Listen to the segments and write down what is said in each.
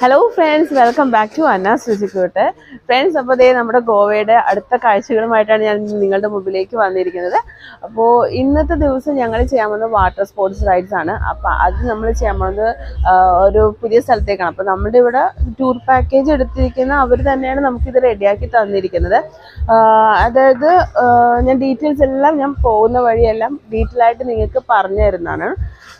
Hello friends welcome back to Anna സുജിക്കൂട്ട് friends അപ്പോൾ ദേ നമ്മുടെ ഗോവയുടെ അടുത്ത കാഴ്ചകളുമായിട്ടാണ് ഞാൻ നിങ്ങളുടെ മുമ്പിലേക്ക് വന്നിരിക്കുന്നത്. അപ്പോൾ ഇന്നത്തെ ദിവസം ഞങ്ങൾ ചെയ്യാൻ പോകുന്നത് വാട്ടർ സ്പോർട്സ് റൈഡ്സ് ആണ്. അപ്പോൾ അത് നമ്മൾ ചെയ്യാൻ പോകുന്നത് ഒരു പുതിയ സ്ഥലത്തേക്കാണ്. അപ്പോൾ നമ്മുടെ ഇവിടെ ടൂർ പാക്കേജ് എടുത്തിരിക്കുന്ന അവർ തന്നെയാണ് നമുക്കിത് റെഡിയാക്കി തന്നിരിക്കുന്നത്. അതായത് ഞാൻ ഡീറ്റെയിൽസ് എല്ലാം ഞാൻ പോകുന്ന വഴിയെല്ലാം ഡീറ്റെയിൽ ആയിട്ട് നിങ്ങൾക്ക് പറഞ്ഞു തരുന്നതാണ്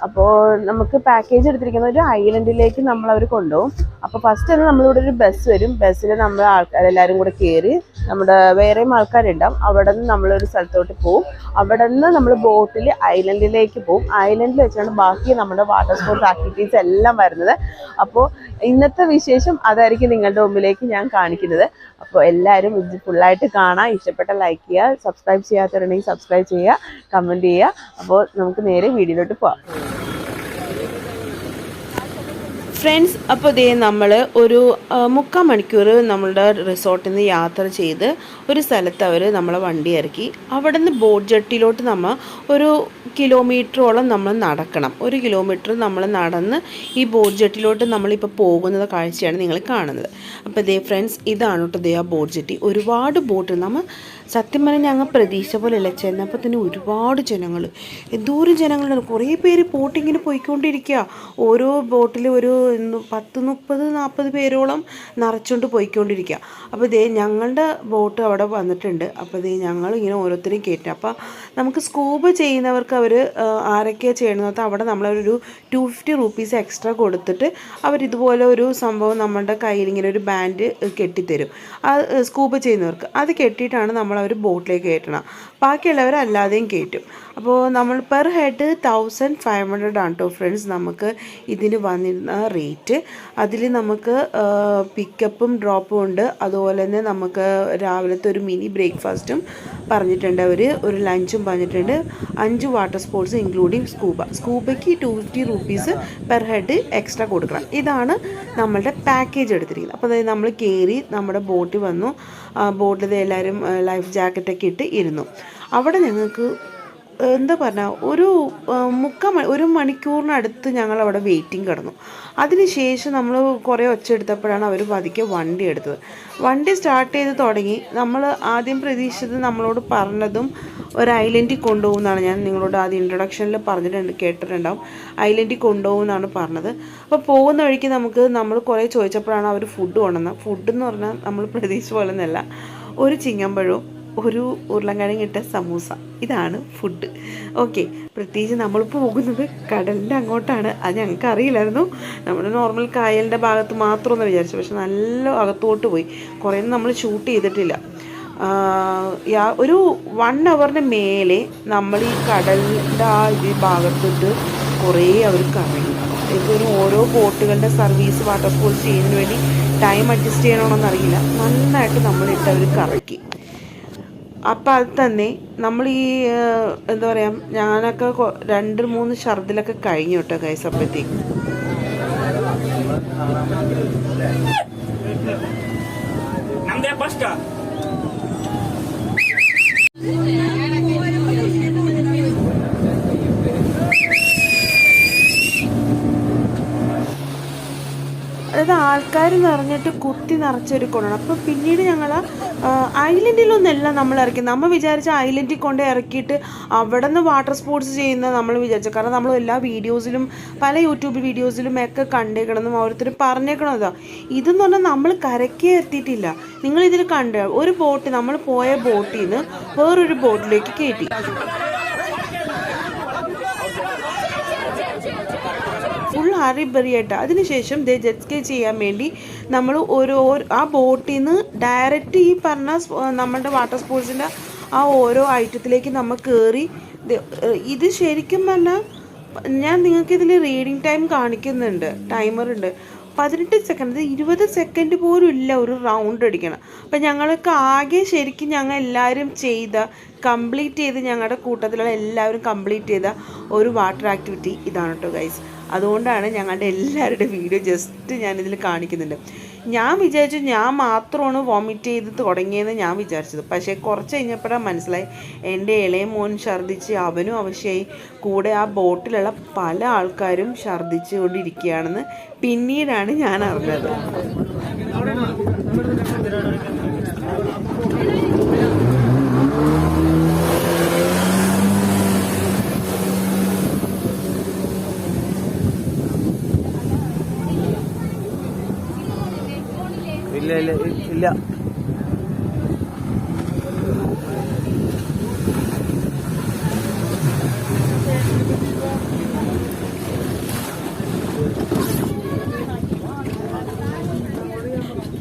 അപ്പോൾ നമുക്ക് പാക്കേജ് എടുത്തിരിക്കുന്ന ഒരു ഐലൻഡിലേക്ക് നമ്മൾ അവർ കൊണ്ടുപോകും. അപ്പോൾ ഫസ്റ്റ് തന്നെ നമ്മളിവിടെ ഒരു ബസ് വരും. ബസ്സിൽ നമ്മൾ ആൾക്കാരെല്ലാവരും കൂടെ കയറി നമ്മുടെ വേറെയും ആൾക്കാരുണ്ടാവും. അവിടെ നിന്ന് നമ്മളൊരു സ്ഥലത്തോട്ട് പോകും അവിടെ നിന്ന് നമ്മൾ ബോട്ടിൽ ഐലൻഡിലേക്ക് പോകും ഐലൻഡിൽ വെച്ചാണ് ബാക്കി നമ്മുടെ വാട്ടർ സ്പോർട്സ് ആക്ടിവിറ്റീസ് എല്ലാം വരുന്നത്. അപ്പോൾ ഇന്നത്തെ വിശേഷം അതായിരിക്കും നിങ്ങളുടെ മുമ്പിലേക്ക് ഞാൻ കാണിക്കുന്നത്. അപ്പോൾ എല്ലാവരും ഇത് ഫുള്ളായിട്ട് കാണാം. ഇഷ്ടപ്പെട്ട ലൈക്ക് ചെയ്യുക സബ്സ്ക്രൈബ് ചെയ്യാത്തവരുണ്ടെങ്കിൽ സബ്സ്ക്രൈബ് ചെയ്യുക കമന്റ് ചെയ്യുക. അപ്പോൾ നമുക്ക് നേരെ വീഡിയോയിലോട്ട് പോവാം. ഫ്രണ്ട്സ് അപ്പോൾ ഇതേ നമ്മൾ ഒരു മുക്കാൽ മണിക്കൂർ നമ്മളുടെ റിസോർട്ടിൽ നിന്ന് യാത്ര ചെയ്ത് ഒരു സ്ഥലത്ത് അവർ നമ്മളെ വണ്ടി ഇറക്കി. അവിടെ നിന്ന് ബോട്ട് ജട്ടിയിലോട്ട് നമ്മൾ ഒരു കിലോമീറ്ററോളം നമ്മൾ നടക്കണം. ഒരു കിലോമീറ്റർ നമ്മൾ നടന്ന് ഈ ബോട്ട് ജെട്ടിലോട്ട് നമ്മളിപ്പോൾ പോകുന്നത് കാഴ്ചയാണ് നിങ്ങൾ കാണുന്നത്. അപ്പോൾ ദേ ഫ്രണ്ട്സ് ഇതാണ് കേട്ടോ ദേ ആ ബോട്ട് ജട്ടി ഒരുപാട് ബോട്ട് നമ്മൾ സത്യം പറഞ്ഞാൽ ഞങ്ങൾ പ്രതീക്ഷ പോലെയല്ല. ചെന്നപ്പോൾ തന്നെ ഒരുപാട് ജനങ്ങൾ എന്തോരം ജനങ്ങളുണ്ട്. കുറേ പേര് ബോട്ടിങ്ങിന് പോയിക്കൊണ്ടിരിക്കുക ഓരോ ബോട്ടിൽ ഒരു പത്ത് മുപ്പത് നാൽപ്പത് പേരോളം നിറച്ചുകൊണ്ട് പോയിക്കൊണ്ടിരിക്കുക അപ്പോൾ ഇതേ ഞങ്ങളുടെ ബോട്ട് അവിടെ വന്നിട്ടുണ്ട്. അപ്പോൾ ഇതേ ഞങ്ങൾ ഇങ്ങനെ ഓരോരുത്തരെയും കയറ്റും അപ്പോൾ നമുക്ക് സ്കൂബ് ചെയ്യുന്നവർക്ക് അവർ ആരൊക്കെയാണ് ചെയ്യണമെന്ന് അവിടെ നമ്മളൊരു ടു ഫിഫ്റ്റി റുപ്പീസ് എക്സ്ട്രാ കൊടുത്തിട്ട് അവരിതുപോലെ ഒരു സംഭവം നമ്മളുടെ കയ്യിൽ ഇങ്ങനെ ഒരു ബാൻഡ് കെട്ടിത്തരും. ആ സ്കൂബ് ചെയ്യുന്നവർക്ക്. അത് കെട്ടിയിട്ടാണ് നമ്മൾ അവർ ബോട്ടിലേക്ക് കയറ്റണം. ബാക്കിയുള്ളവർ അല്ലാതെയും കയറ്റും അപ്പോൾ നമ്മൾ per head thousand five hundred ആണ് കേട്ടോ ഫ്രണ്ട്സ് നമുക്ക് ഇതിന് വന്നിരുന്ന റേറ്റ് അതിൽ നമുക്ക് പിക്കപ്പും ഡ്രോപ്പും ഉണ്ട്. അതുപോലെ തന്നെ നമുക്ക് രാവിലത്തെ ഒരു മിനി ബ്രേക്ക്ഫാസ്റ്റും പറഞ്ഞിട്ടുണ്ട് അവർ ഒരു ലഞ്ചും പറഞ്ഞിട്ടുണ്ട്. അഞ്ച് water sports including scuba സ്കൂബയ്ക്ക് two fifty rupees per head extra കൊടുക്കണം. ഇതാണ് നമ്മളുടെ പാക്കേജ് എടുത്തിരിക്കുന്നത്. അപ്പോൾ അതായത് നമ്മൾ കയറി നമ്മുടെ ബോട്ടിൽ വന്നു. ബോട്ടിൽ എല്ലാവരും ലൈഫ് ജാക്കറ്റൊക്കെ ഇട്ട് ഇരുന്നു. അവിടെ ഞങ്ങൾക്ക് എന്താ പറഞ്ഞാൽ ഒരു മുക്ക ഒരു മണിക്കൂറിനടുത്ത് ഞങ്ങൾ അവിടെ വെയിറ്റിംഗ് കിടന്നു അതിനുശേഷം നമ്മൾ കുറേ ഒച്ച എടുത്തപ്പോഴാണ് അവർ പതുക്കെ വണ്ടി എടുത്തത്. വണ്ടി സ്റ്റാർട്ട് ചെയ്ത് തുടങ്ങി. നമ്മൾ ആദ്യം പ്രതീക്ഷിച്ചത് നമ്മളോട് പറഞ്ഞതും ഒരു ഐലൻഡിൽ കൊണ്ടുപോകുന്നതാണ് ഞാൻ നിങ്ങളോട് ആദ്യം ഇൻട്രൊഡക്ഷനിൽ പറഞ്ഞിട്ടുണ്ട് കേട്ടിട്ടുണ്ടാവും. ഐലൻഡിൽ കൊണ്ടുപോകുന്നതാണ് പറഞ്ഞത്. അപ്പോൾ പോകുന്ന വഴിക്ക് നമുക്ക് നമ്മൾ കുറേ ചോദിച്ചപ്പോഴാണ് അവർ ഫുഡ് കൊണ്ടുവന്നത്. ഫുഡ് എന്ന് പറഞ്ഞാൽ നമ്മൾ പ്രതീക്ഷിച്ച പോലെ ഒരു ചിങ്ങമ്പഴവും ഒരു ഉരുളൻകിഴങ്ങ് ഇട്ട സമൂസ. ഇതാണ് ഫുഡ് ഓക്കെ പ്രത്യേകിച്ച് നമ്മൾ പോകുന്നത് കടലിന്റെ അങ്ങോട്ടാണ്. അത് ഞങ്ങൾക്ക് അറിയില്ലായിരുന്നു. നമ്മൾ നോർമൽ കായലിന്റെ ഭാഗത്ത് മാത്രമെന്ന് വിചാരിച്ചു. പക്ഷെ നല്ല അകത്തോട്ട് പോയി. കുറേ നമ്മൾ ഷൂട്ട് ചെയ്തിട്ടില്ല. ഒരു വൺ അവറിന് മേലെ നമ്മൾ ഈ കടലിന്റെ ആ ഇത് ഭാഗത്തിട്ട് കുറേ അവർ കറങ്ങി. ഇതൊരു ഓരോ ബോട്ടുകളുടെ സർവീസ് വാട്ടർ സ്പോർട്സ് ചെയ്യുന്നതിന് വേണ്ടി ടൈം അഡ്ജസ്റ്റ് ചെയ്യണമെന്നൊന്നും അറിയില്ല നന്നായിട്ട് നമ്മളിട്ട് അവർ കറക്കി. അപ്പം അത് തന്നെ നമ്മൾ ഈ എന്താ പറയുക ഞാനൊക്കെ രണ്ട് മൂന്ന് ഷർദിലൊക്കെ കഴിഞ്ഞു കേട്ടോ കൈസ് അപ്പോഴത്തേക്ക്. അതായത് ആൾക്കാർ നിറഞ്ഞിട്ട് കുത്തി നിറച്ചൊരു കൊണ്ടാണ് അപ്പോൾ പിന്നീട് ഞങ്ങൾ ഐലൻഡിലൊന്നല്ല നമ്മൾ ഇറക്കി നമ്മൾ വിചാരിച്ച ഐലൻഡിൽ കൊണ്ട് ഇറക്കിയിട്ട് അവിടെ നിന്ന് വാട്ടർ സ്പോർട്സ് ചെയ്യുന്ന നമ്മൾ വിചാരിച്ചു. കാരണം നമ്മൾ എല്ലാ വീഡിയോസിലും പല യൂട്യൂബ് വീഡിയോസിലും ഒക്കെ കണ്ടേക്കണമെന്നും ഓരോരുത്തർ പറഞ്ഞേക്കണതാ. ഇതെന്ന് പറഞ്ഞാൽ നമ്മൾ കരക്കേ എത്തിയിട്ടില്ല. നിങ്ങളിതിൽ കണ്ട ഒരു ബോട്ട് നമ്മൾ പോയ ബോട്ടിൽ നിന്ന് വേറൊരു ബോട്ടിലേക്ക് കയറ്റി ഹറിബറിയായിട്ട് അതിനുശേഷം ദേ ജെറ്റ് സ്കേ ചെയ്യാൻ വേണ്ടി നമ്മൾ ഓരോ ആ ബോട്ടിൽ നിന്ന് ഡയറക്റ്റ് ഈ പറഞ്ഞ നമ്മളുടെ വാട്ടർ സ്പോർട്സിന്റെ ആ ഓരോ ഐറ്റത്തിലേക്ക് നമ്മൾ കയറി ഇത് ശരിക്കും പറഞ്ഞാൽ ഞാൻ നിങ്ങൾക്ക് ഇതിൽ റീഡിങ് ടൈം കാണിക്കുന്നുണ്ട് ടൈമറുണ്ട് പതിനെട്ട് സെക്കൻഡ് ഇരുപത് സെക്കൻഡ് പോലും ഇല്ല ഒരു റൗണ്ട് അടിക്കണം. അപ്പം ഞങ്ങൾക്ക് ആകെ ശരിക്കും ഞങ്ങൾ എല്ലാവരും ചെയ്ത കംപ്ലീറ്റ് ചെയ്ത് ഞങ്ങളുടെ കൂട്ടത്തിലുള്ള എല്ലാവരും കംപ്ലീറ്റ് ചെയ്ത ഒരു വാട്ടർ ആക്ടിവിറ്റി ഇതാണ് കേട്ടോ ഗൈസ് അതുകൊണ്ടാണ് ഞങ്ങളുടെ എല്ലാവരുടെ വീഡിയോ ജസ്റ്റ് ഞാനിതിൽ കാണിക്കുന്നുണ്ട്. ഞാൻ വിചാരിച്ചു ഞാൻ മാത്രമാണ് വോമിറ്റ് ചെയ്ത് തുടങ്ങിയെന്ന് ഞാൻ വിചാരിച്ചത്. പക്ഷേ കുറച്ച് കഴിഞ്ഞപ്പോഴാണ് മനസ്സിലായി. എന്റെ ഇളയ മോൻ ഛർദ്ദിച്ച് അവനും അവശയായി. കൂടെ ആ ബോട്ടിലുള്ള പല ആൾക്കാരും ഛർദ്ദിച്ചുകൊണ്ടിരിക്കുകയാണെന്ന് പിന്നീടാണ് ഞാൻ അറിഞ്ഞത്. ഇല്ല ഇല്ല ഇല്ല.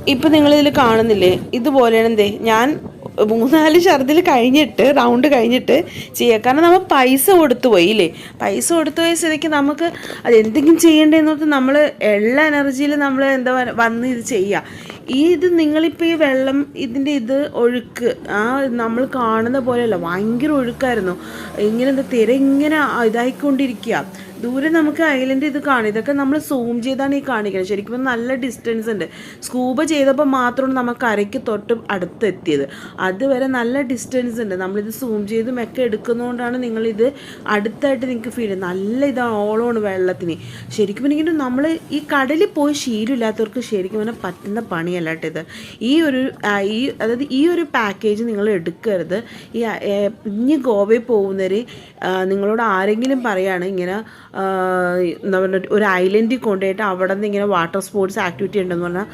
ഇപ്പം നിങ്ങളിതിൽ കാണുന്നില്ലേ? ഇതുപോലെയാണ് എന്തേ ഞാൻ മൂന്നാൽ ഛർദിൽ കഴിഞ്ഞിട്ട് റൗണ്ട് കഴിഞ്ഞിട്ട് ചെയ്യുക കാരണം നമ്മൾ പൈസ കൊടുത്തു പോയി ഇല്ലേ? പൈസ കൊടുത്തു പോയ സ്ഥിതിക്ക് നമുക്ക് അത് എന്തെങ്കിലും ചെയ്യേണ്ടതെന്ന് പറഞ്ഞാൽ നമ്മൾ ഉള്ള എനർജിയിൽ നമ്മൾ എന്താ പറയുക വന്ന് ഇത് ചെയ്യുക ഈ ഇത് നിങ്ങളിപ്പോൾ ഈ വെള്ളം ഇതിന്റെ ഇത് ഒഴുക്ക് ആ നമ്മൾ കാണുന്ന പോലെയല്ല ഭയങ്കര ഒഴുക്കായിരുന്നു. ഇങ്ങനെ എന്താ തിര ഇങ്ങനെ ഇതായിക്കൊണ്ടിരിക്കുക ദൂരെ നമുക്ക് ഐലൻഡ് ഇത് കാണും. ഇതൊക്കെ നമ്മൾ സൂം ചെയ്താണ് ഈ കാണിക്കുന്നത് ശരിക്കും നല്ല ഡിസ്റ്റൻസ് ഉണ്ട്. സ്കൂബ ചെയ്തപ്പോൾ മാത്രമാണ് നമുക്ക് അരയ്ക്ക് തൊട്ട് അടുത്തെത്തിയത് അതുവരെ നല്ല ഡിസ്റ്റൻസ് ഉണ്ട്. നമ്മളിത് സൂം ചെയ്തും ഒക്കെ എടുക്കുന്നതുകൊണ്ടാണ് നിങ്ങളിത് അടുത്തായിട്ട് നിങ്ങൾക്ക് ഫീൽ ചെയ്യുന്നത്. നല്ല ഇതാണ് ഓളമാണ് വെള്ളത്തിന്. ശരിക്കും പറഞ്ഞിട്ട് നമ്മൾ ഈ കടലിൽ പോയി ശീലമില്ലാത്തവർക്ക് ശരിക്കും പറഞ്ഞാൽ പറ്റുന്ന പണിയല്ല കേട്ടോ ഇത്. ഈ ഒരു ഈ അതായത് ഈ ഒരു പാക്കേജ് നിങ്ങൾ എടുക്കരുത്. ഈ ഇനി ഗോവയിൽ പോകുന്നവർ നിങ്ങളോട് ആരെങ്കിലും പറയാണ് ഇങ്ങനെ എന്താ പറയുക ഒരു ഐലൻഡിൽ കൊണ്ടുപോയിട്ട് അവിടെ നിന്ന് ഇങ്ങനെ വാട്ടർ സ്പോർട്സ് ആക്ടിവിറ്റി ഉണ്ടെന്ന് പറഞ്ഞാൽ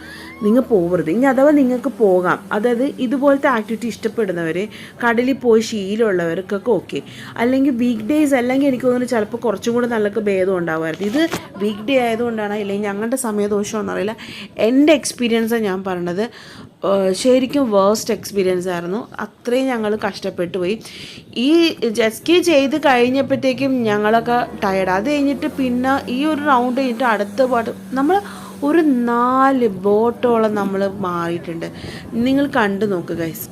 നിങ്ങൾ പോകരുത് ഇനി അഥവാ നിങ്ങൾക്ക് പോകാം. അതായത് ഇതുപോലത്തെ ആക്ടിവിറ്റി ഇഷ്ടപ്പെടുന്നവർ കടലിൽ പോയി ശീലമുള്ളവർക്കൊക്കെ ഓക്കെ. അല്ലെങ്കിൽ വീക്ക് ഡേയ്സ് അല്ലെങ്കിൽ എനിക്ക് തോന്നുന്നു ചിലപ്പോൾ കുറച്ചും കൂടെ നല്ലൊക്കെ ഭേദം ഉണ്ടാകുമായിരുന്നു ഇത് വീക്ക് ഡേ ആയതുകൊണ്ടാണ് അല്ലെങ്കിൽ ഞങ്ങളുടെ സമയദോഷമാണെന്നറിയില്ല. എന്റെ എക്സ്പീരിയൻസാണ് ഞാൻ പറഞ്ഞത് ശരിക്കും വേസ്റ്റ് എക്സ്പീരിയൻസ് ആയിരുന്നു. അത്രയും ഞങ്ങൾ കഷ്ടപ്പെട്ടു പോയി ഈ ജസ്കി ചെയ്ത് കഴിഞ്ഞപ്പോഴത്തേക്കും ഞങ്ങളൊക്കെ ടയർഡ് അത് കഴിഞ്ഞിട്ട് പിന്നെ ഈ ഒരു റൗണ്ട് കഴിഞ്ഞിട്ട് അടുത്ത പാട്ട് നമ്മൾ ഒരു നാല് ബോട്ടോളം നമ്മൾ മാറിയിട്ടുണ്ട്. നിങ്ങൾ കണ്ടു നോക്ക് guys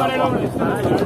Parelão.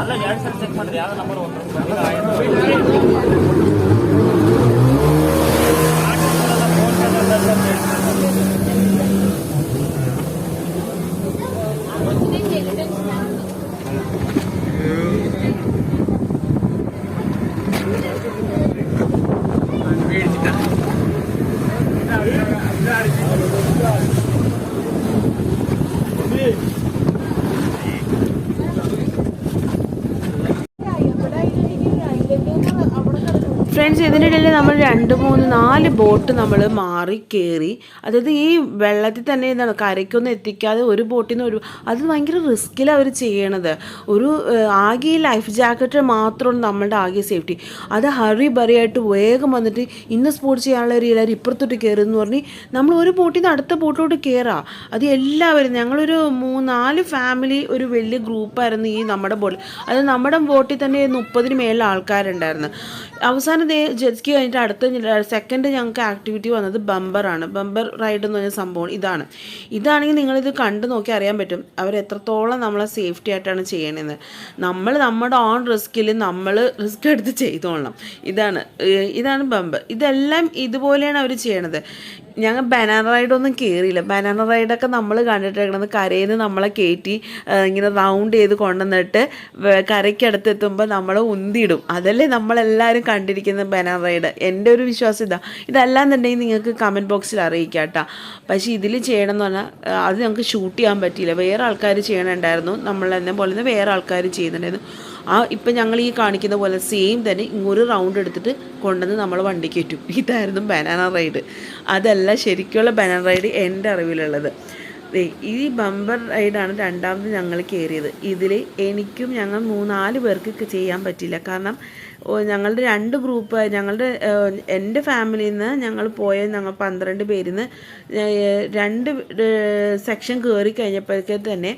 ಅಲ್ಲ ಎರಡು ಸಲ ಚೆಕ್ ಮಾಡಿದ್ರೆ ಯಾವ ನಂಬರ್ ಒಂದು ഫ്രണ്ട്സ് ഇതിനിടയിൽ നമ്മൾ രണ്ട് മൂന്ന് നാല് ബോട്ട് നമ്മൾ മാറി കയറി അതായത് ഈ വെള്ളത്തിൽ തന്നെ എന്താണ് കരയ്ക്കൊന്നും എത്തിക്കാതെ ഒരു ബോട്ടിൽ നിന്ന് ഒരു അത് ഭയങ്കര റിസ്ക്കിലാണ് അവർ ചെയ്യണത്. ഒരു ആകെ ഈ ലൈഫ് ജാക്കറ്റ് മാത്രമാണ് നമ്മളുടെ ആകെ സേഫ്റ്റി അത് ഹറി ബറിയായിട്ട് വേഗം വന്നിട്ട് ഇന്ന് സ്പോർട്സ് ചെയ്യാനുള്ള ഒരു എല്ലാവരും ഇപ്പുറത്തോട്ട് കയറും എന്ന് പറഞ്ഞ് നമ്മൾ ഒരു ബോട്ടിൽ നിന്ന് അടുത്ത ബോട്ടിലോട്ട് കയറാം അത് എല്ലാവരും ഞങ്ങളൊരു മൂന്നാൽ ഫാമിലി ഒരു വലിയ ഗ്രൂപ്പായിരുന്നു ഈ നമ്മുടെ ബോട്ടിൽ അത് നമ്മുടെ ബോട്ടിൽ തന്നെ മുപ്പതിന് മേലെ ആൾക്കാരുണ്ടായിരുന്നു. അവസാനം ജെറ്റ്സ്കി കഴിഞ്ഞിട്ട് അടുത്ത സെക്കൻഡ് ഞങ്ങൾക്ക് ആക്ടിവിറ്റി വന്നത് ബമ്പറാണ് ബമ്പർ റൈഡ് എന്ന് പറഞ്ഞ സംഭവം ഇതാണ്. ഇതാണെങ്കിൽ നിങ്ങളിത് കണ്ടു നോക്കി അറിയാൻ പറ്റും അവർ എത്രത്തോളം നമ്മളെ സേഫ്റ്റി ആയിട്ടാണ് ചെയ്യണതെന്ന് നമ്മൾ നമ്മുടെ ഓൺ റിസ്കിൽ നമ്മൾ റിസ്ക് എടുത്ത് ചെയ്തോളണം. ഇതാണ് ഇതാണ് ബമ്പർ ഇതെല്ലാം ഇതുപോലെയാണ് അവർ ചെയ്യണത്. ഞങ്ങൾ ബനാന റൈഡൊന്നും കയറിയില്ല ബനാന റൈഡൊക്കെ നമ്മൾ കണ്ടിട്ടിരിക്കണത് കരയിൽ നിന്ന് നമ്മളെ കയറ്റി ഇങ്ങനെ റൗണ്ട് ചെയ്ത് കൊണ്ടുവന്നിട്ട് കരയ്ക്കടുത്ത് എത്തുമ്പോൾ നമ്മളെ ഉന്തിയിടും. അതല്ലേ നമ്മളെല്ലാവരും കണ്ടിരിക്കുന്ന ബനാന റൈഡ് എന്റെ ഒരു വിശ്വാസം ഇതാ. ഇതല്ലാന്നുണ്ടെങ്കിൽ നിങ്ങൾക്ക് കമന്റ് ബോക്സിൽ അറിയിക്കാം കേട്ടോ പക്ഷേ ഇതിൽ ചെയ്യണം എന്ന് പറഞ്ഞാൽ അത് ഞങ്ങൾക്ക് ഷൂട്ട് ചെയ്യാൻ പറ്റിയില്ല. വേറെ ആൾക്കാർ ചെയ്യണുണ്ടായിരുന്നു. നമ്മൾ എന്നെ പോലെ തന്നെ വേറെ ആൾക്കാർ ചെയ്യുന്നുണ്ടായിരുന്നു. ആ ഇപ്പം ഞങ്ങൾ ഈ കാണിക്കുന്ന പോലെ സെയിം തന്നെ ഇങ്ങൊരു റൗണ്ട് എടുത്തിട്ട് കൊണ്ടുവന്ന് നമ്മൾ വണ്ടിക്ക് കയറ്റും ഇതായിരുന്നു ബനാന റൈഡ് അതല്ല ശരിക്കുള്ള ബനാന റൈഡ് എന്റെ അറിവിലുള്ളത്. ഈ ബമ്പർ റൈഡാണ് രണ്ടാമത് ഞങ്ങൾ കയറിയത്. ഇതിൽ എനിക്കും ഞങ്ങൾ മൂന്നാൽ പേർക്ക് ചെയ്യാൻ പറ്റില്ല. കാരണം ഞങ്ങളുടെ രണ്ട് ഗ്രൂപ്പ് ഞങ്ങളുടെ എന്റെ ഫാമിലിയിൽ നിന്ന് ഞങ്ങൾ പോയ ഞങ്ങൾ പന്ത്രണ്ട് പേരിൽ നിന്ന് രണ്ട് സെക്ഷൻ കയറി കഴിഞ്ഞപ്പോഴേക്ക് തന്നെ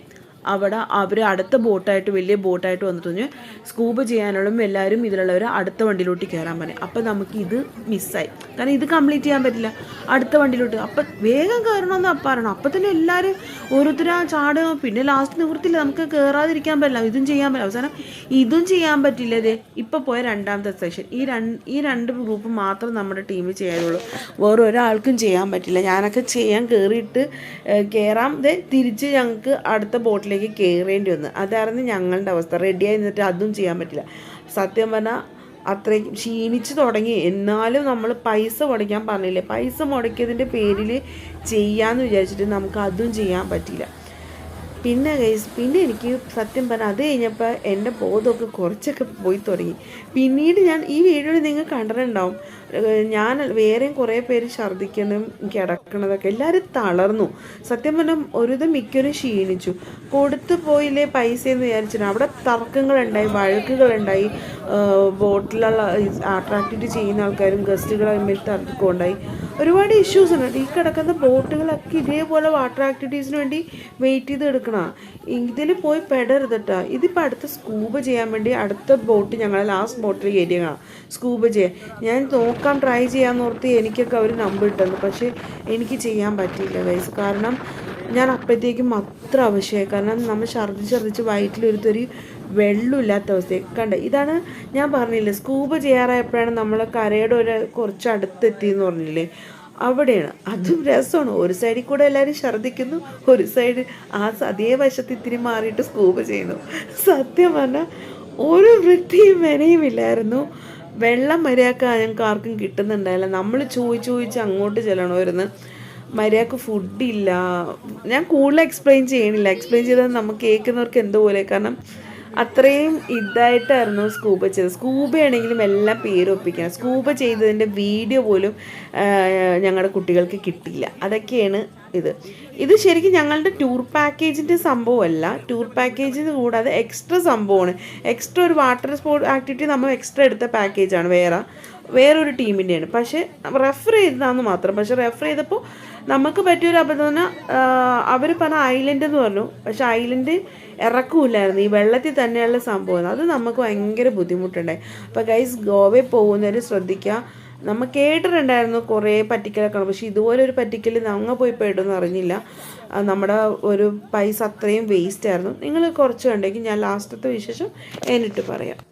അവിടെ അവർ അടുത്ത ബോട്ടായിട്ട് വലിയ ബോട്ടായിട്ട് വന്നിട്ട് പറഞ്ഞു സ്കൂബ് ചെയ്യാനുള്ള എല്ലാവരും ഇതിലുള്ളവർ അടുത്ത വണ്ടിയിലോട്ട് കയറാൻ പറഞ്ഞു. അപ്പം നമുക്ക് ഇത് മിസ്സായി. കാരണം ഇത് കംപ്ലീറ്റ് ചെയ്യാൻ പറ്റില്ല. അടുത്ത വണ്ടിയിലോട്ട്. അപ്പം വേഗം കയറണമെന്ന് പറയണം. അപ്പം തന്നെ എല്ലാവരും ഓരോരുത്തരും ആ ചാടുക പിന്നെ ലാസ്റ്റ് നിവൃത്തില്ല നമുക്ക് കയറാതിരിക്കാൻ പറ്റില്ല. ഇതും ചെയ്യാൻ പറ്റില്ല. അവസാനം ഇതും ചെയ്യാൻ പറ്റില്ല ഇപ്പം പോയ രണ്ടാമത്തെ സെക്ഷൻ ഈ രണ്ട് ഈ രണ്ട് ഗ്രൂപ്പ് മാത്രം നമ്മുടെ ടീമിൽ ചെയ്യാനുള്ളൂ. വേറെ ഒരാൾക്കും ചെയ്യാൻ പറ്റില്ല. ഞാനൊക്കെ ചെയ്യാൻ കയറിയിട്ട് കയറാം. തിരിച്ച് ഞങ്ങൾക്ക് അടുത്ത ബോട്ടിലേക്ക് കയറേണ്ടി വന്നു. അതായിരുന്നു ഞങ്ങളുടെ അവസ്ഥ റെഡിയായി നിന്നിട്ട് അതും ചെയ്യാൻ പറ്റില്ല. സത്യം പറഞ്ഞാൽ അത്രയും ക്ഷീണിച്ച് തുടങ്ങി. എന്നാലും നമ്മൾ പൈസ മുടക്കാൻ പറഞ്ഞില്ലേ? പൈസ മുടക്കിയതിന്റെ പേരിൽ ചെയ്യാമെന്ന് വിചാരിച്ചിട്ട് നമുക്ക് അതും ചെയ്യാൻ പറ്റില്ല. പിന്നെ ഗൈസ് പിന്നെ എനിക്ക് സത്യം പറഞ്ഞാൽ അത് കഴിഞ്ഞപ്പോൾ എന്റെ ബോധമൊക്കെ കുറച്ചൊക്കെ പോയി തുടങ്ങി. പിന്നീട് ഞാൻ ഈ വീഡിയോയിൽ നിങ്ങൾ കണ്ടിട്ടുണ്ടാവും. ഞാൻ വേറെയും കുറേ പേര് ഛർദ്ദിക്കണം കിടക്കണതൊക്കെ എല്ലാവരും തളർന്നു. സത്യം പറഞ്ഞാൽ ഒരുത് മിക്കവരും ക്ഷീണിച്ചു. കൊടുത്തു പോയില്ലേ പൈസ എന്ന് വിചാരിച്ചിട്ട് അവിടെ തർക്കങ്ങളുണ്ടായി വഴക്കുകളുണ്ടായി. ബോട്ടിലുള്ള അട്രാക്റ്റഡ് ചെയ്യുന്ന ആൾക്കാരും ഗസ്റ്റുകൾ തമ്മിൽ തർക്കമുണ്ടായി ഒരുപാട് ഇഷ്യൂസ് ഉണ്ട് ഈ കിടക്കുന്ന ബോട്ടുകളൊക്കെ ഇതേപോലെ വാട്ടർ ആക്ടിവിറ്റീസിന് വേണ്ടി വെയിറ്റ് ചെയ്ത് എടുക്കണം. ഇതിൽ പോയി പെടരുത് കേട്ടോ ഇതിപ്പോൾ അടുത്ത സ്കൂബ് ചെയ്യാൻ വേണ്ടി അടുത്ത ബോട്ട് ഞങ്ങൾ ലാസ്റ്റ് ബോട്ടിൽ കയറ്റിയാണ് സ്കൂബ് ചെയ്യാൻ. ഞാൻ നോക്കാം ട്രൈ ചെയ്യാമെന്ന് ഓർത്ത് എനിക്കൊക്കെ അവർ നമ്പർ ഇട്ടുണ്ട് പക്ഷേ എനിക്ക് ചെയ്യാൻ പറ്റിയില്ല വയസ്സ് കാരണം ഞാൻ അത്ര ആവശ്യമായി കാരണം നമ്മൾ ഛർദ്ദിച്ച് ഛർദ്ദിച്ച് വയറ്റിലൊരുത്തൊരു വെള്ളമില്ലാത്ത അവസ്ഥയായി. കണ്ട? ഇതാണ് ഞാൻ പറഞ്ഞില്ലേ സ്കൂബ് ചെയ്യാറായപ്പോഴാണ് നമ്മൾ കരയുടെ ഒരു കുറച്ച് അടുത്തെത്തിയെന്ന് പറഞ്ഞില്ലേ? അവിടെയാണ്. അതും രസമാണ്. ഒരു സൈഡിൽ കൂടെ എല്ലാവരും ഛർദ്ദിക്കുന്നു ഒരു സൈഡ് ആ അതേ വശത്ത് ഇത്തിരി മാറിയിട്ട് സ്കൂബ് ചെയ്യുന്നു. സത്യം പറഞ്ഞാൽ ഒരു വൃത്തിയും വിനയുമില്ലായിരുന്നു വെള്ളം മര്യാദയ്ക്ക് ഞങ്ങൾക്ക് ആർക്കും കിട്ടുന്നുണ്ടായില്ല. നമ്മൾ ചോദിച്ച് ചോദിച്ച് അങ്ങോട്ട് ചെല്ലണമായിരുന്നു. മര്യാദയ്ക്ക് ഫുഡില്ല ഞാൻ കൂടുതൽ എക്സ്പ്ലെയിൻ ചെയ്യണില്ല. എക്സ്പ്ലെയിൻ ചെയ്താൽ നമുക്ക് കേൾക്കുന്നവർക്ക് എന്തോ പോലെ. കാരണം അത്രയും ഇതായിട്ടായിരുന്നു സ്കൂബ ചെയ്തത്. സ്കൂബയാണെങ്കിലും എല്ലാം പേരൊപ്പിക്കണം സ്കൂബ ചെയ്തതിന്റെ വീഡിയോ പോലും ഞങ്ങളുടെ കുട്ടികൾക്ക് കിട്ടിയില്ല. അതൊക്കെയാണ് ഇത്. ഇത് ശരിക്കും ഞങ്ങളുടെ ടൂർ പാക്കേജിന്റെ സംഭവമല്ല. ടൂർ പാക്കേജിന് കൂടാതെ എക്സ്ട്രാ സംഭവമാണ്. എക്സ്ട്രാ ഒരു വാട്ടർ സ്പോർട്സ് ആക്ടിവിറ്റി നമ്മൾ എക്സ്ട്രാ എടുത്ത പാക്കേജാണ് വേറെ വേറൊരു ടീമിന്റെയാണ് പക്ഷേ റെഫർ ചെയ്താന്ന് മാത്രം. പക്ഷേ റെഫർ ചെയ്തപ്പോൾ നമുക്ക് പറ്റിയൊരു അബദ്ധം പറഞ്ഞാൽ അവർ പറഞ്ഞ ഐലൻഡ് എന്ന് പറഞ്ഞു. പക്ഷെ ഐലൻഡ് ഇറക്കൂലായിരുന്നു ഈ വെള്ളത്തിൽ തന്നെയുള്ള സംഭവം അത് നമുക്ക് ഭയങ്കര ബുദ്ധിമുട്ടുണ്ടായി. അപ്പോൾ ഗൈസ് ഗോവയിൽ പോകുന്നവർ ശ്രദ്ധിക്കുക നമ്മൾ കേട്ടിട്ടുണ്ടായിരുന്നു കുറേ പറ്റിക്കലൊക്കെ പക്ഷേ ഇതുപോലെ ഒരു പറ്റിക്കൽ ഞങ്ങൾ പോയി പെടുമെന്ന് അറിഞ്ഞില്ല. നമ്മുടെ ഒരു പൈസ അത്രയും വേസ്റ്റ് ആയിരുന്നു. നിങ്ങൾ കുറച്ച് കണ്ടെങ്കിൽ ഞാൻ ലാസ്റ്റത്തെ വിശേഷം എന്നിട്ട് പറയാം.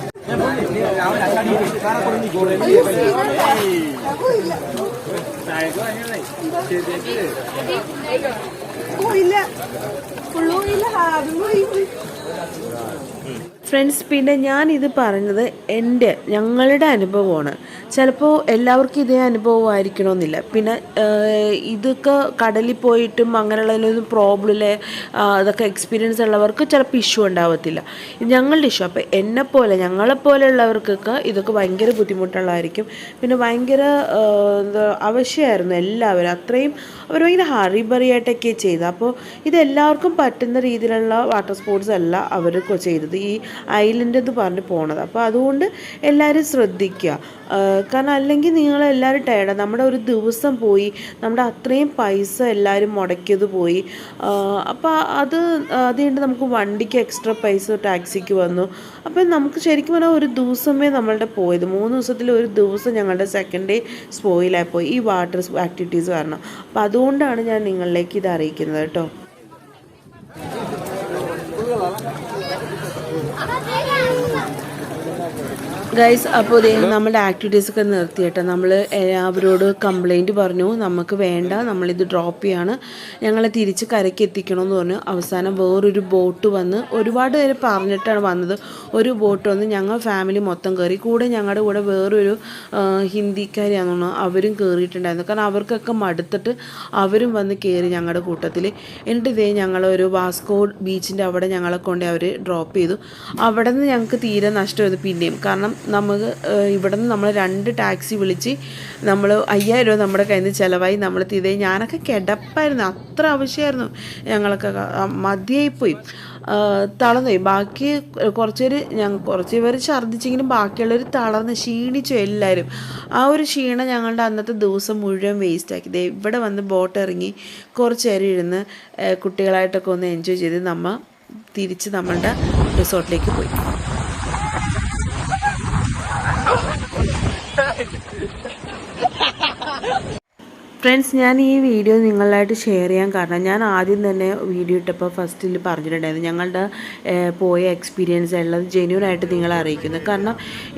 കടിച്ചിടി കടിച്ചിടി നേഹ ഫ്രണ്ട്സ് പിന്നെ ഞാൻ ഇത് പറഞ്ഞത് എന്റെ ഞങ്ങളുടെ അനുഭവമാണ്. ചിലപ്പോൾ എല്ലാവർക്കും ഇതേ അനുഭവമായിരിക്കണമെന്നില്ല. പിന്നെ ഇതൊക്കെ കടലിൽ പോയിട്ടും അങ്ങനെയുള്ള പ്രോബ്ലം അതൊക്കെ എക്സ്പീരിയൻസ് ഉള്ളവർക്ക് ചിലപ്പോൾ ഇഷ്യൂ ഉണ്ടാവത്തില്ല. ഞങ്ങളുടെ ഇഷ്യൂ അപ്പോൾ എന്നെപ്പോലെ ഞങ്ങളെപ്പോലെയുള്ളവർക്കൊക്കെ ഇതൊക്കെ ഭയങ്കര ബുദ്ധിമുട്ടുള്ളതായിരിക്കും. പിന്നെ ഭയങ്കര എന്താ ആവശ്യമായിരുന്നു എല്ലാവരും. അത്രയും അവർ ഭയങ്കര ഹറിബറിയായിട്ടൊക്കെ ചെയ്തത്. അപ്പോൾ ഇതെല്ലാവർക്കും പറ്റുന്ന രീതിയിലുള്ള വാട്ടർ സ്പോർട്സ് അല്ല അവർ ചെയ്തത്. ഈ ഐലൻഡ് എന്ന് പറഞ്ഞ് പോണത്. അപ്പോൾ അതുകൊണ്ട് എല്ലാവരും ശ്രദ്ധിക്കുക. കാരണം അല്ലെങ്കിൽ നിങ്ങൾ എല്ലാവരും ടയർഡാണ് നമ്മുടെ ഒരു ദിവസം പോയി നമ്മുടെ അത്രയും പൈസ എല്ലാവരും മുടക്കിയത് പോയി. അപ്പോൾ അത് അതുകൊണ്ട് നമുക്ക് വണ്ടിക്ക് എക്സ്ട്രാ പൈസ ടാക്സിക്ക് വന്നു. അപ്പം നമുക്ക് ശരിക്കും പറഞ്ഞാൽ ഒരു ദിവസമേ നമ്മളുടെ പോയത്. മൂന്ന് ദിവസത്തിൽ ഒരു ദിവസം ഞങ്ങളുടെ സെക്കൻഡ് ഡേ സ്പോയിലായി പോയി. ഈ വാട്ടർ ആക്ടിവിറ്റീസ് കാരണം. അപ്പോൾ അതുകൊണ്ടാണ് ഞാൻ നിങ്ങളിലേക്ക് ഇത് അറിയിക്കുന്നത് കേട്ടോ. ഗൈസ് അപ്പോൾ ദേ നമ്മുടെ ആക്ടിവിറ്റീസ് ഒക്കെ നിർത്തിയിട്ട് നമ്മൾ അവരോട് കംപ്ലൈന്റ് പറഞ്ഞു. നമുക്ക് വേണ്ട നമ്മളിത് ഡ്രോപ്പ് ചെയ്യാണ്. ഞങ്ങളെ തിരിച്ച് കരയ്ക്ക് എത്തിക്കണമെന്ന് പറഞ്ഞു. അവസാനം വേറൊരു ബോട്ട് വന്ന് ഒരുപാട് പേര് പറഞ്ഞിട്ടാണ് വന്നത്. ഒരു ബോട്ട് വന്ന് ഞങ്ങൾ ഫാമിലി മൊത്തം കയറി. കൂടെ ഞങ്ങളുടെ കൂടെ വേറൊരു ഹിന്ദിക്കാരിയാണെന്ന് തോന്നുന്നു. അവരും കയറിയിട്ടുണ്ടായിരുന്നു കാരണം അവർക്കൊക്കെ മടുത്തിട്ട് അവരും വന്ന് കയറി ഞങ്ങളുടെ കൂട്ടത്തിൽ എന്നിട്ട് ഇതേ ഞങ്ങളൊരു വാസ്കോ ബീച്ചിന്റെ അവിടെ ഞങ്ങളെ കൊണ്ട് അവർ ഡ്രോപ്പ് ചെയ്തു. അവിടെ നിന്ന് ഞങ്ങൾക്ക് തീരെ നഷ്ടമായത് പിന്നെയും കാരണം നമുക്ക് ഇവിടെ നിന്ന് നമ്മൾ രണ്ട് ടാക്സി വിളിച്ച് നമ്മൾ അയ്യായിരം രൂപ നമ്മുടെ കയ്യിൽ നിന്ന് ചിലവായി നമ്മൾ ഇതേ ഞാനൊക്കെ കിടപ്പായിരുന്നു. അത്ര ആവശ്യമായിരുന്നു ഞങ്ങളൊക്കെ മതിയായിപ്പോയി. തളർന്നു. ബാക്കി കുറച്ച് പേര് ഞങ്ങൾ കുറച്ച് പേര് ഛർദ്ദിച്ചെങ്കിലും ബാക്കിയുള്ളവർ തളർന്ന് ക്ഷീണിച്ചു എല്ലാവരും. ആ ഒരു ക്ഷീണം ഞങ്ങളുടെ അന്നത്തെ ദിവസം മുഴുവൻ വേസ്റ്റാക്കി ഇവിടെ വന്ന് ബോട്ട് ഇറങ്ങി കുറച്ച് നേരം ഇരുന്ന് കുട്ടികളായിട്ടൊക്കെ ഒന്ന് എൻജോയ് ചെയ്ത് നമ്മൾ തിരിച്ച് നമ്മളുടെ റിസോർട്ടിലേക്ക് പോയി. ഫ്രണ്ട്സ് ഞാൻ ഈ വീഡിയോ നിങ്ങളായിട്ട് ഷെയർ ചെയ്യാൻ കാരണം ഞാൻ ആദ്യം തന്നെ വീഡിയോ ഇട്ടപ്പോൾ ഫസ്റ്റിൽ പറഞ്ഞിട്ടുണ്ടായിരുന്നു ഞങ്ങളുടെ പോയ എക്സ്പീരിയൻസ് ഉള്ളത് ജെന്യൂൻ ആയിട്ട് നിങ്ങളെ അറിയിക്കുന്നത് കാരണം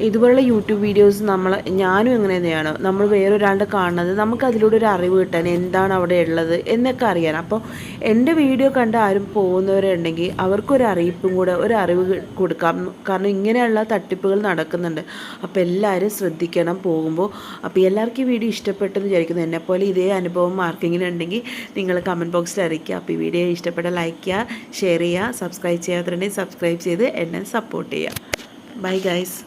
ഇതുപോലുള്ള യൂട്യൂബ് വീഡിയോസ് നമ്മൾ ഞാനും എങ്ങനെ തന്നെയാണ്. നമ്മൾ വേറൊരാളുടെ കാണുന്നത് നമുക്ക് അതിലൂടെ ഒരു അറിവ് കിട്ടാൻ എന്താണ് അവിടെ ഉള്ളത് എന്നൊക്കെ അറിയാൻ. അപ്പോൾ എന്റെ വീഡിയോ കണ്ട് ആരും പോകുന്നവരുണ്ടെങ്കിൽ അവർക്കൊരു അറിയിപ്പും കൂടെ ഒരു അറിവ് കൊടുക്കാം. കാരണം ഇങ്ങനെയുള്ള തട്ടിപ്പുകൾ നടക്കുന്നുണ്ട്. അപ്പോൾ എല്ലാവരും ശ്രദ്ധിക്കണം പോകുമ്പോൾ. അപ്പോൾ എല്ലാവർക്കും ഈ വീഡിയോ ഇഷ്ടപ്പെട്ടെന്ന് വിചാരിക്കുന്നു. എന്നെപ്പോലെ ഇതേ അനുഭവം ആർക്കെങ്കിലും ഉണ്ടെങ്കിൽ നിങ്ങൾ കമന്റ് ബോക്സിൽ അറിയിക്കുക. അപ്പോൾ ഈ വീഡിയോ ഇഷ്ടപ്പെട്ട ലൈക്ക് ചെയ്യുക ഷെയർ ചെയ്യുക സബ്സ്ക്രൈബ് ചെയ്യാത്തതുണ്ടെങ്കിൽ സബ്സ്ക്രൈബ് ചെയ്ത് എന്നെ സപ്പോർട്ട് ചെയ്യുക. Bye guys